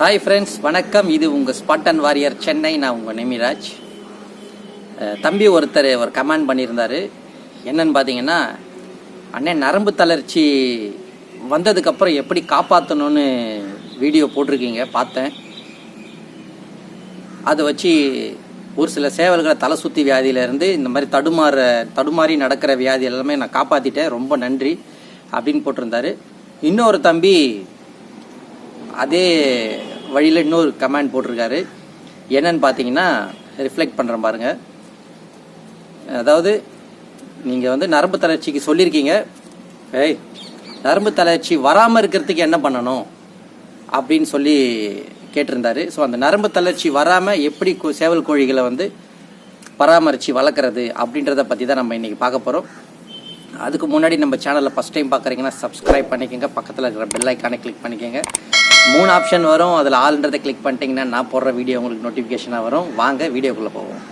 Hi friends வணக்கம். இது உங்கள் ஸ்பாட் அண்ட் வாரியர் சென்னை நான் உங்கள் நிமிராஜ். தம்பி ஒருத்தர் ஒரு கமெண்ட் பண்ணியிருந்தாரு. என்னன்னு பார்த்தீங்கன்னா அண்ணன் நரம்பு தளர்ச்சி வந்ததுக்கப்புறம் எப்படி காப்பாற்றணும்னு வீடியோ போட்டிருக்கீங்க பார்த்தேன். அதை வச்சு ஒரு சில சேவல்களை தலை சுற்றி வியாதியிலேருந்து இந்த மாதிரி தடுமாற தடுமாறி நடக்கிற வியாதி எல்லாமே நான் காப்பாற்றிட்டேன் ரொம்ப நன்றி அப்படின்னு போட்டிருந்தாரு. இன்னொரு தம்பி அதே வழியில் இன்னொரு கமெண்ட் போட்டிருக்காரு. என்னன்னு பார்த்தீங்கன்னா ரிஃப்ளெக்ட் பண்ணுறேன் பாருங்க. அதாவது நீங்கள் வந்து நரம்பு தளர்ச்சிக்கு சொல்லியிருக்கீங்க. ஏய் நரம்பு தளர்ச்சி வராமல் இருக்கிறதுக்கு என்ன பண்ணணும்? அப்படின்னு சொல்லி கேட்டிருந்தாரு. ஸோ அந்த நரம்பு தளர்ச்சி வராமல் எப்படி சேவல் கோழிகளை வந்து பராமரித்து வளர்க்குறது அப்படின்றத பற்றி தான் நம்ம இன்றைக்கி பார்க்க போகிறோம் அதுக்கு முன்னாடி நம்ம சேனலில் ஃபஸ்ட் டைம் பார்க்குறீங்கன்னா சப்ஸ்கிரைப் பண்ணிக்கோங்க. பக்கத்தில் இருக்கிற பெல் ஐக்கானை கிளிக் பண்ணிக்கோங்க. மூணு ஆப்ஷன் வரும். அதில் ஆல்ன்றதை கிளிக் பண்ணிட்டீங்கன்னா நான் போடுற வீடியோ உங்களுக்கு நோட்டிஃபிகேஷனாக வரும். வாங்க வீடியோக்குள்ளே போவோம்.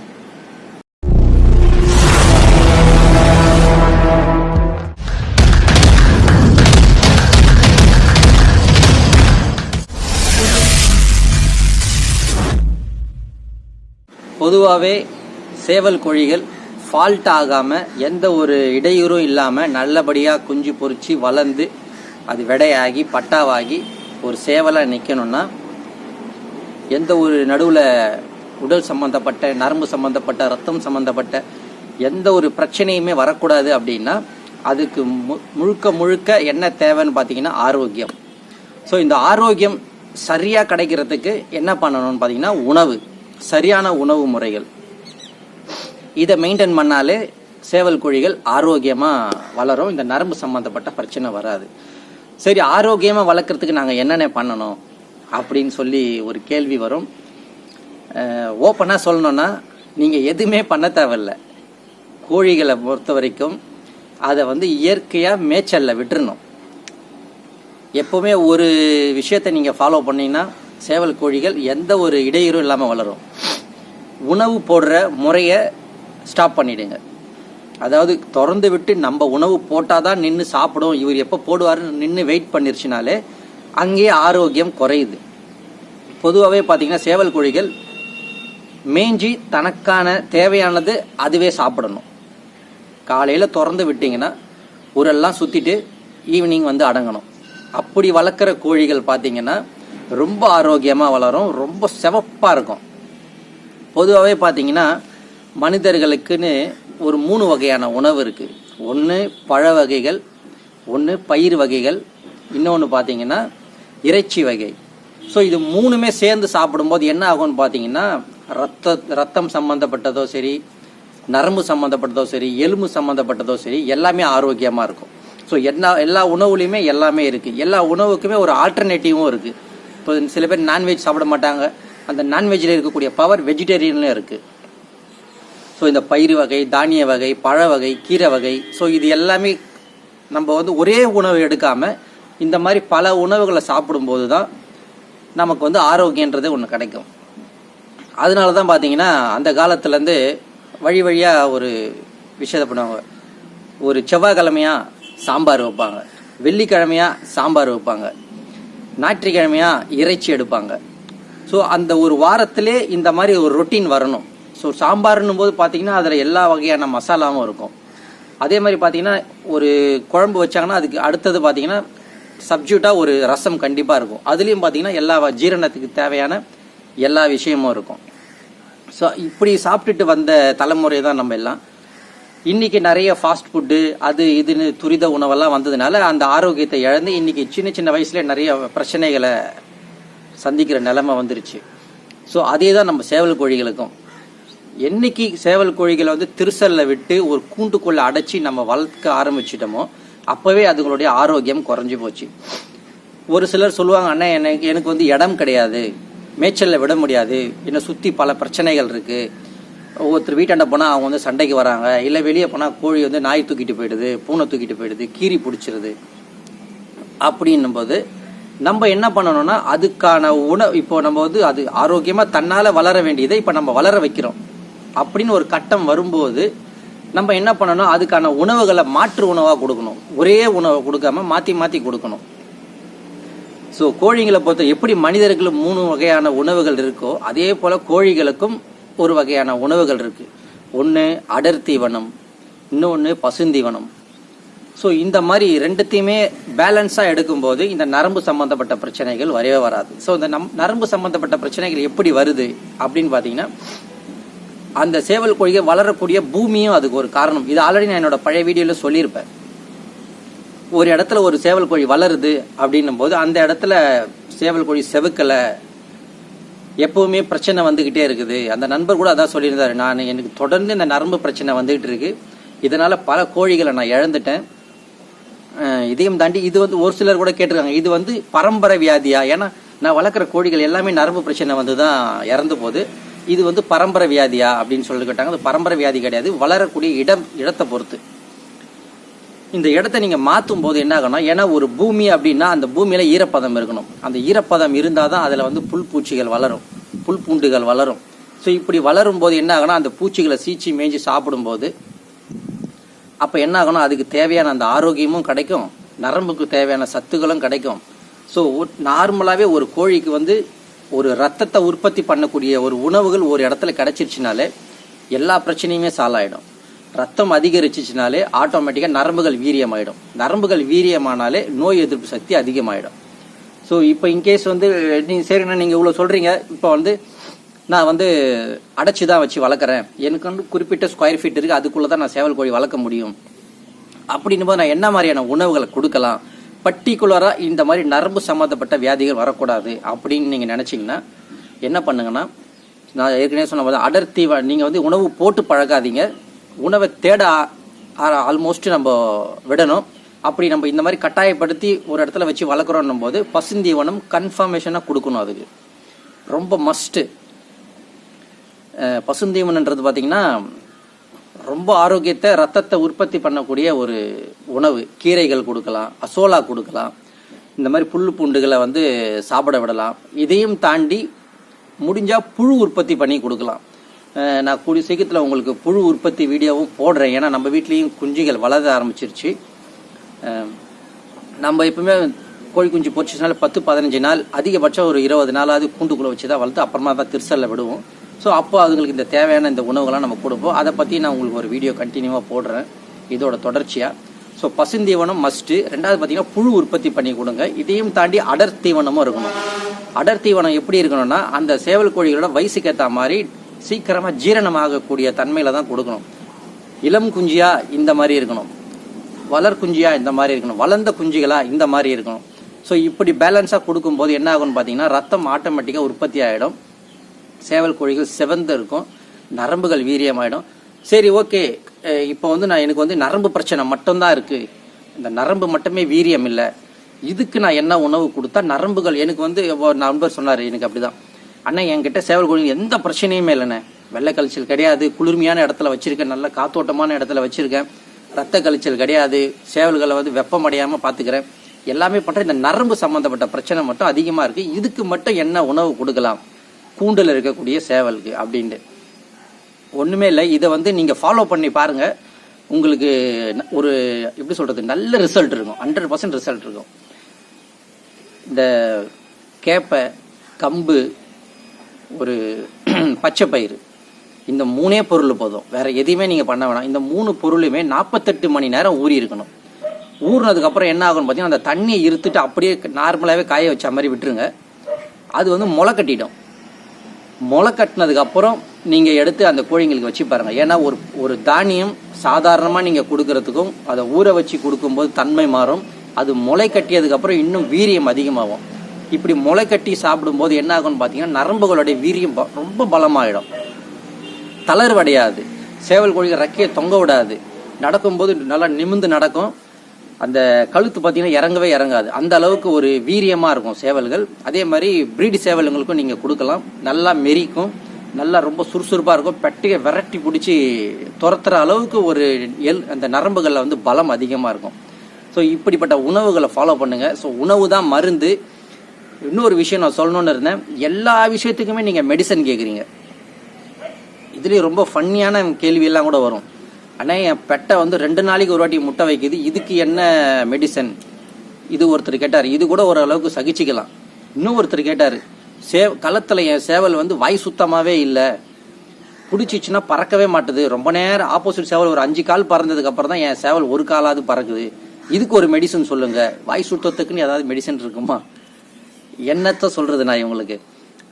பொதுவாகவே சேவல் கோழிகள் ஃபால்ட் ஆகாமல் எந்த ஒரு இடையூறும் இல்லாமல் நல்லபடியாக குஞ்சு பொறிச்சு வளர்ந்து அது விடையாகி பட்டாவாகி ஒரு சேவலாக நிற்கணும்னா எந்த ஒரு நடுவில் உடல் சம்பந்தப்பட்ட நரம்பு சம்பந்தப்பட்ட ரத்தம் சம்பந்தப்பட்ட எந்த ஒரு பிரச்சனையுமே வரக்கூடாது அப்படின்னா அதுக்கு மு- முழுக்க முழுக்க என்ன தேவைன்னு பார்த்தீங்கன்னா ஆரோக்கியம். ஸோ இந்த ஆரோக்கியம் சரியாக கிடைக்கிறதுக்கு என்ன பண்ணணும்னு பார்த்தீங்கன்னா உணவு. சரியான உணவு முறைகள். இதை மெயின்டைன் பண்ணாலே சேவல் கோழிகள் ஆரோக்கியமாக வளரும். இந்த நரம்பு சம்மந்தப்பட்ட பிரச்சனை வராது. சரி ஆரோக்கியமாக வளர்க்குறதுக்கு நாங்கள் என்னென்ன பண்ணணும் அப்படின்னு சொல்லி ஒரு கேள்வி வரும். ஓப்பனாக சொல்லணும்னா நீங்கள் எதுவுமே பண்ண தேவையில்ல. கோழிகளை பொறுத்த வரைக்கும் அதை வந்து இயற்கையாக மேய்ச்சலில் விட்டுறணும். எப்போவுமே ஒரு விஷயத்தை நீங்கள் ஃபாலோ பண்ணிங்கன்னா சேவல் கோழிகள் எந்த ஒரு இடையூறும் இல்லாமல் வளரும். உணவு போடுற முறையை ஸ்டாப் பண்ணிவிடுங்க அதாவது திறந்து விட்டு நம்ம உணவு போட்டால் தான் நின்று சாப்பிடும். இவர் எப்போ போடுவாருன்னு நின்று வெயிட் பண்ணிருச்சுனாலே அங்கேயே ஆரோக்கியம் குறையுது. பொதுவாகவே பார்த்தீங்கன்னா சேவல் கோழிகள் மேய்ஞ்சி தனக்கான தேவையானது அதுவே சாப்பிடணும். காலையில் திறந்து விட்டிங்கன்னா ஊரெல்லாம் சுற்றிட்டு ஈவினிங் வந்து அடங்கணும். அப்படி வளர்க்குற கோழிகள் பார்த்தீங்கன்னா ரொம்ப ஆரோக்கியமாக வளரும் ரொம்ப சிவப்பாக இருக்கும். பொதுவாகவே பார்த்தீங்கன்னா மனிதர்களுக்குன்னு ஒரு மூணு வகையான உணவு இருக்குது ஒன்று பழ வகைகள் ஒன்று பயிர் வகைகள் இன்னொன்று பார்த்தீங்கன்னா இறைச்சி வகை. ஸோ இது மூணுமே சேர்ந்து சாப்பிடும்போது என்ன ஆகும்னு பார்த்தீங்கன்னா ரத்த ரத்தம் சம்மந்தப்பட்டதோ சரி நரம்பு சம்மந்தப்பட்டதோ சரி எலும்பு சம்மந்தப்பட்டதோ சரி எல்லாமே ஆரோக்கியமாக இருக்கும். ஸோ எல்லா எல்லா உணவுலையுமே எல்லாமே இருக்குது எல்லா உணவுக்குமே ஒரு ஆல்டர்னேட்டிவும் இருக்குது இப்போ சில பேர் நான்வெஜ் சாப்பிட மாட்டாங்க. அந்த நான்வெஜ்ஜில் இருக்கக்கூடிய பவர் வெஜிடேரியன்லேயும் இருக்குது ஸோ இந்த பயிர் வகை தானிய வகை பழ வகை கீரை வகை ஸோ இது எல்லாமே நம்ம வந்து ஒரே உணவு எடுக்காமல் இந்த மாதிரி பல உணவுகளை சாப்பிடும்போது தான் நமக்கு வந்து ஆரோக்கியன்றது ஒன்று கிடைக்கும். அதனால தான் பார்த்தீங்கன்னா அந்த காலத்துலேருந்து வழி வழியாக ஒரு விஷயத்தை பண்ணுவாங்க. ஒரு செவ்வாய்க்கிழமையாக சாம்பார் வைப்பாங்க. வெள்ளிக்கிழமையா சாம்பார் வைப்பாங்க. ஞாயிற்றுக்கிழமையாக இறைச்சி எடுப்பாங்க. ஸோ அந்த ஒரு வாரத்திலே இந்த மாதிரி ஒரு ரொட்டீன் வரணும். ஸோ சாம்பார்னும் போது பார்த்தீங்கன்னா அதில் எல்லா வகையான மசாலாவும் இருக்கும். அதே மாதிரி பார்த்தீங்கன்னா ஒரு குழம்பு வச்சாங்கன்னா அதுக்கு அடுத்தது பார்த்தீங்கன்னா சப்ஜூட்டாக ஒரு ரசம் கண்டிப்பாக இருக்கும். அதுலேயும் பார்த்தீங்கன்னா எல்லா வ- ஜீரணத்துக்கு தேவையான எல்லா விஷயமும் இருக்கும். ஸோ இப்படி சாப்பிட்டுட்டு வந்த தலைமுறை தான் நம்ம எல்லாம். இன்னைக்கு நிறைய ஃபாஸ்ட் ஃபுட்டு அது இதுன்னு துரித உணவெல்லாம் வந்ததுனால அந்த ஆரோக்கியத்தை இழந்து இன்றைக்கி சின்ன சின்ன வயசுல நிறைய பிரச்சனைகளை சந்திக்கிற நிலைமை வந்துருச்சு. ஸோ அதே தான் நம்ம சேவல் கோழிகளுக்கும். என்னைக்கு சேவல் கோழிகளை வந்து திருசல்ல விட்டு ஒரு கூண்டுக்குள்ளே அடைச்சி நம்ம வளர்க்க ஆரம்பிச்சிட்டோமோ அப்போவே அதுங்களுடைய ஆரோக்கியம் குறைஞ்சி போச்சு. ஒரு சிலர் சொல்லுவாங்க அண்ணா எனக்கு எனக்கு வந்து இடம் கிடையாது. மேய்ச்சலில் விட முடியாது. என்னை சுற்றி பல பிரச்சனைகள் இருக்குது ஒவ்வொருத்தர் வீட்டாண்ட போனால் அவங்க வந்து சண்டைக்கு வராங்க. இல்லை வெளியே போனால் கோழி வந்து நாய் தூக்கிட்டு போயிடுது பூனை தூக்கிட்டு போயிடுது கீரி பிடிச்சிருது. அப்படின்னும் போது நம்ம என்ன பண்ணணும்னா அதுக்கான உணவு இப்போ நம்ம வந்து அது ஆரோக்கியமாக தன்னால் வளர வேண்டியதை இப்போ நம்ம வளர வைக்கிறோம். அப்படின்னு ஒரு கட்டம் வரும்போது நம்ம என்ன பண்ணணும்? அதுக்கான உணவுகளை மாற்று உணவாக கொடுக்கணும். ஒரே உணவை கொடுக்காம மாற்றி மாற்றி கொடுக்கணும். ஸோ கோழிங்களை பொறுத்த எப்படி மனிதர்களும் மூணு வகையான உணவுகள் இருக்கோ அதே போல் கோழிகளுக்கும் ஒரு வகையான உணவுகள் இருக்குது ஒன்று அடர் தீவனம் இன்னொன்று பசுந்தீவனம். ஸோ இந்த மாதிரி ரெண்டுத்தையுமே பேலன்ஸாக எடுக்கும்போது இந்த நரம்பு சம்பந்தப்பட்ட பிரச்சனைகள் வரவே வராது. ஸோ இந்த நம் நரம்பு சம்பந்தப்பட்ட பிரச்சனைகள் எப்படி வருது அப்படின்னு பார்த்தீங்கன்னா அந்த சேவல் கோழிகள் வளரக்கூடிய பூமியும் அதுக்கு ஒரு காரணம். இது ஆல்ரெடி நான் என்னோட பழைய வீடியோவில் சொல்லியிருப்பேன். ஒரு இடத்துல ஒரு சேவல் கோழி வளருது அப்படின்னும் போது அந்த இடத்துல சேவல் கோழி செவுக்கலை. எப்பவுமே பிரச்சனை வந்துக்கிட்டே இருக்குது. அந்த நண்பர் கூட அதான் சொல்லியிருந்தாரு. நான் எனக்கு தொடர்ந்து இந்த நரம்பு பிரச்சனை வந்துகிட்டு இருக்கு. இதனால பல கோழிகளை நான் இழந்துட்டேன். இதையும் தாண்டி இது வந்து ஒரு சிலர் கூட கேட்டிருக்காங்க. இது வந்து பரம்பரை வியாதியா? ஏன்னா நான் வளர்க்குற கோழிகள் எல்லாமே நரம்பு பிரச்சனை வந்து தான் இறந்து போகுது. இது வந்து பரம்பரை வியாதியா அப்படின்னு சொல்லி கேட்டாங்க. அது பரம்பரை வியாதி கிடையாது. வளரக்கூடிய இடம் இடத்தை பொறுத்து. இந்த இடத்த நீங்கள் மாற்றும் போது என்ன ஆகணும் ஏன்னா ஒரு பூமி அப்படின்னா அந்த பூமியில் ஈரப்பதம் இருக்கணும். அந்த ஈரப்பதம் இருந்தால் தான் அதில் வந்து புல் பூச்சிகள் வளரும். புல் பூண்டுகள் வளரும். ஸோ இப்படி வளரும் போது என்ன ஆகணும் அந்த பூச்சிகளை சீச்சி மேய்ஞ்சி சாப்பிடும்போது அப்போ என்ன ஆகணும் அதுக்கு தேவையான அந்த ஆரோக்கியமும் கிடைக்கும். நரம்புக்கு தேவையான சத்துக்களும் கிடைக்கும். ஸோ நார்மலாகவே ஒரு கோழிக்கு வந்து ஒரு ரத்தத்தை உற்பத்தி பண்ணக்கூடிய ஒரு உணவுகள் ஒரு இடத்துல கிடைச்சிருச்சுனாலே எல்லா பிரச்சனையுமே சாலாயிடும் ரத்தம் அதிகரிச்சிச்சுனாலே ஆட்டோமேட்டிக்காக நரம்புகள் வீரியமாயிடும். நரம்புகள் வீரியமானாலே நோய் எதிர்ப்பு சக்தி அதிகமாயிடும். ஸோ இப்போ இன்கேஸ் வந்து நீங்கள் சரிண்ணா நீங்கள் இவ்வளோ சொல்கிறீங்க இப்போ வந்து நான் வந்து அடைச்சி தான் வச்சு வளர்க்குறேன். எனக்கு வந்து குறிப்பிட்ட ஸ்கொயர் ஃபீட் இருக்குது அதுக்குள்ளே தான் நான் சேவல் கோழி வளர்க்க முடியும். அப்படின்னும் போது நான் என்ன மாதிரியான உணவுகளை கொடுக்கலாம்? பர்டிகுலராக இந்த மாதிரி நரம்பு சம்மந்தப்பட்ட வியாதிகள் வரக்கூடாது அப்படின்னு நீங்கள் நினச்சிங்கன்னா என்ன பண்ணுங்கன்னா நான் ஏற்கனவே சொன்ன மாதிரி அடர்த்தி நீங்கள் வந்து உணவு போட்டு பழகாதீங்க. உணவை தேட ஆல்மோஸ்ட் நம்ம விடணும். அப்படி நம்ம இந்த மாதிரி கட்டாயப்படுத்தி ஒரு இடத்துல வச்சு வளர்க்குறோன்னும் போது பசுந்தீவனம் கன்ஃபர்மேஷனாக கொடுக்கணும் அதுக்கு. ரொம்ப மஸ்ட்டு பசுந்தீவனன்றது பார்த்தீங்கன்னா ரொம்ப ஆரோக்கியத்தை ரத்தத்தை உற்பத்தி பண்ணக்கூடிய ஒரு உணவு. கீரைகள் கொடுக்கலாம் அசோலா கொடுக்கலாம். இந்த மாதிரி புல் பூண்டுகளை வந்து சாப்பிட விடலாம். இதையும் தாண்டி முடிஞ்சால் புழு உற்பத்தி பண்ணி கொடுக்கலாம். நான் கூடிய சீக்கிரத்தில் உங்களுக்கு புழு உற்பத்தி வீடியோவும் போடுறேன். ஏன்னா நம்ம வீட்லேயும் குஞ்சுகள் வளர ஆரம்பிச்சிருச்சு. நம்ம எப்பவுமே கோழி குஞ்சு பொரிச்சதுனால பத்து பதினஞ்சு நாள் அதிகபட்சம் ஒரு இருபது நாளாவது கூண்டுக்குள்ளே வச்சு தான் வளர்த்து அப்புறமா தான் திருசலில் விடுவோம். ஸோ அப்போ அதுங்களுக்கு இந்த தேவையான இந்த உணவுகள்லாம் நம்ம கொடுப்போம். அதை பற்றி நான் உங்களுக்கு ஒரு வீடியோ கண்டினியூவாக போடுறேன். இதோட தொடர்ச்சியாக ஸோ பசுந்தீவனம் மஸ்ட்டு ரெண்டாவது பார்த்தீங்கன்னா புழு உற்பத்தி பண்ணி கொடுங்க. இதையும் தாண்டி அடர் தீவனமும் இருக்கணும். அடர் தீவனம் எப்படி இருக்கணும்னா அந்த சேவல் கோழிகளோட வயசுக்கு ஏற்ற மாதிரி சீக்கிரமாக ஜீரணமாகக்கூடிய தன்மையில் தான் கொடுக்கணும். இளம் குஞ்சியா இந்த மாதிரி இருக்கணும். வளர் குஞ்சியா இந்த மாதிரி இருக்கணும். வளர்ந்த குஞ்சுகளா இந்த மாதிரி இருக்கணும். ஸோ இப்படி பேலன்ஸாக கொடுக்கும்போது என்ன ஆகும்னு பார்த்தீங்கன்னா ரத்தம் ஆட்டோமேட்டிக்காக உற்பத்தி ஆகிடும் சேவல் கோழிகள் செவந்து இருக்கும். நரம்புகள் வீரியமாயிடும். சரி ஓகே. இப்போ வந்து நான் எனக்கு வந்து நரம்பு பிரச்சனை மட்டும்தான் இருக்குது இந்த நரம்பு மட்டுமே வீரியம் இல்லை. இதுக்கு நான் என்ன உணவு கொடுத்தா நரம்புகள் எனக்கு வந்து நண்பர் சொன்னார் எனக்கு அப்படிதான். அண்ணன் என்கிட்ட சேவல் கோழி எந்த பிரச்சனையுமே இல்லைண்ணே. வெள்ளை கழிச்சல் கிடையாது. குளிர்மையான இடத்துல வச்சுருக்கேன். நல்ல காத்தோட்டமான இடத்துல வச்சுருக்கேன். ரத்த கழிச்சல் கிடையாது. சேவல்களை வந்து வெப்பமடையாமல் பார்த்துக்கிறேன் எல்லாமே பண்ணுற இந்த நரம்பு சம்மந்தப்பட்ட பிரச்சனை மட்டும் அதிகமாக இருக்குது இதுக்கு மட்டும் என்ன உணவு கொடுக்கலாம்? கூண்டில் இருக்கக்கூடிய சேவலுக்கு அப்படின்ட்டு. ஒன்றுமே இல்லை. இதை வந்து நீங்கள் ஃபாலோ பண்ணி பாருங்கள் உங்களுக்கு ஒரு எப்படி சொல்கிறது நல்ல ரிசல்ட் இருக்கும். ஹண்ட்ரட் பர்சன்ட் ரிசல்ட் இருக்கும். இந்த கேப்பை கம்பு ஒரு பச்சை பயிறு இந்த மூணே பொருள் போதும். வேற எதையுமே நீங்கள் பண்ண வேணாம். இந்த மூணு பொருளுமே நாற்பத்தெட்டு மணி நேரம் ஊறி இருக்கணும். ஊறினதுக்கப்புறம் என்ன ஆகும்னு பார்த்தீங்கன்னா அந்த தண்ணியை இருத்துட்டு அப்படியே நார்மலாகவே காய வச்ச மாதிரி விட்டுருங்க. அது வந்து முளை கட்டிடும். முளை கட்டினதுக்கப்புறம் நீங்கள் எடுத்து அந்த கோழிங்களுக்கு வச்சு பாருங்க. ஏன்னா ஒரு ஒரு தானியம் சாதாரணமாக நீங்கள் கொடுக்கறதுக்கும் அதை ஊற வச்சு கொடுக்கும்போது தன்மை மாறும். அது முளை கட்டியதுக்கப்புறம் இன்னும் வீரியம் அதிகமாகும். இப்படி முளை கட்டி சாப்பிடும்போது என்ன ஆகும்னு பார்த்தீங்கன்னா நரம்புகளுடைய வீரியம் ரொம்ப பலமாயிடும். தளர்வடையாது. சேவல் கோழிகள் ரெக்கையை தொங்க விடாது. நடக்கும்போது நல்லா நிமிந்து நடக்கும். அந்த கழுத்து பார்த்தீங்கன்னா இறங்கவே இறங்காது. அந்த அளவுக்கு ஒரு வீரியமாக இருக்கும் சேவல்கள். அதே மாதிரி பிரீடு சேவலுங்களுக்கும் நீங்கள் கொடுக்கலாம். நல்லா மெரிக்கும். நல்லா ரொம்ப சுறுசுறுப்பாக இருக்கும். பெட்டையை விரட்டி பிடிச்சி துரத்துற அளவுக்கு ஒரு எல் அந்த நரம்புகளில் வந்து பலம் அதிகமாக இருக்கும். ஸோ இப்படிப்பட்ட உணவுகளை ஃபாலோ பண்ணுங்கள் ஸோ உணவு தான் மருந்து. இன்னொரு விஷயம் நான் சொல்லணும்னு இருந்தேன். எல்லா விஷயத்துக்குமே நீங்கள் மெடிசன் கேட்குறீங்க இதுலேயும் ரொம்ப ஃபன்னியான கேள்வியெல்லாம் கூட வரும். ஆனால் என் பெட்டை வந்து ரெண்டு நாளைக்கு ஒரு வாட்டி முட்டை வைக்குது. இதுக்கு என்ன மெடிசன் இது ஒருத்தர் கேட்டார். இது கூட ஓரளவுக்கு சகிச்சிக்கலாம். இன்னும் ஒருத்தர் கேட்டார் சே களத்தில் என் சேவல் வந்து வாய் சுத்தமாகவே இல்லை. பிடிச்சிச்சுன்னா பறக்கவே மாட்டுது. ரொம்ப நேரம் ஆப்போசிட் சேவல் ஒரு அஞ்சு கால் பறந்ததுக்கு அப்புறம் தான் என் சேவல் ஒரு காலாவது பறக்குது. இதுக்கு ஒரு மெடிசன் சொல்லுங்க. வாய் சுத்தத்துக்குன்னு ஏதாவது மெடிசன் இருக்குமா? என்னத்தை சொல்றது நான் இவங்களுக்கு?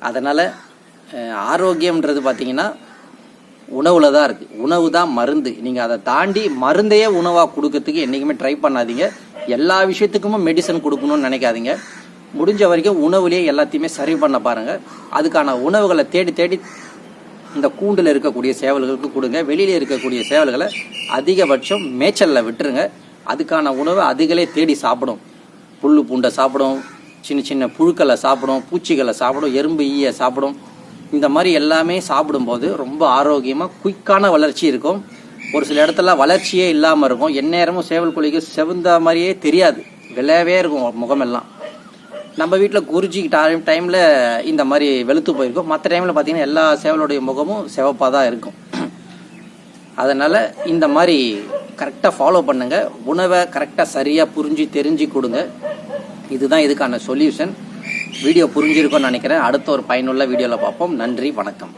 அதனால ஆரோக்கியம்ன்றது பார்த்தீங்கன்னா உணவில் தான் இருக்குது உணவு தான் மருந்து. நீங்கள் அதை தாண்டி மருந்தையே உணவாக கொடுக்கறதுக்கு என்றைக்குமே ட்ரை பண்ணாதீங்க. எல்லா விஷயத்துக்குமே மெடிசன் கொடுக்கணும்னு நினைக்காதீங்க. முடிஞ்ச வரைக்கும் உணவுலேயே எல்லாத்தையுமே சரி பண்ண பாருங்கள் அதுக்கான உணவுகளை தேடி தேடி இந்த கூண்டில் இருக்கக்கூடிய சேவல்களுக்கு கொடுங்க. வெளியில் இருக்கக்கூடிய சேவல்களை அதிகபட்சம் மேய்ச்சலில் விட்டுருங்க. அதுக்கான உணவை அதுகளே தேடி சாப்பிடும். புல் பூண்டை சாப்பிடும். சின்ன சின்ன புழுக்களை சாப்பிடும். பூச்சிகளை சாப்பிடும். எறும்பு ஈய சாப்பிடும். இந்த மாதிரி எல்லாமே சாப்பிடும்போது ரொம்ப ஆரோக்கியமாக குயிக்கான வளர்ச்சி இருக்கும். ஒரு சில இடத்துல வளர்ச்சியே இல்லாமல் இருக்கும். எந்நேரமும் சேவல் கோழிக்கு செவந்த மாதிரியே தெரியாது. விளையவே இருக்கும் முகமெல்லாம். நம்ம வீட்டில் குறிஞ்சி டைம் டைமில் இந்த மாதிரி வெளுத்து போயிருக்கும். மற்ற டைமில் பார்த்தீங்கன்னா எல்லா சேவலுடைய முகமும் சிவப்பாக தான் இருக்கும். அதனால் இந்த மாதிரி கரெக்டாக ஃபாலோ பண்ணுங்கள் உணவை கரெக்டாக சரியாக புரிஞ்சு தெரிஞ்சு கொடுங்க. இதுதான் இதுக்கான சொல்யூஷன் வீடியோ புரிஞ்சிருக்கும்னு நினைக்கிறேன். அடுத்த ஒரு பயனுள்ள வீடியோவில் பார்ப்போம். நன்றி வணக்கம்.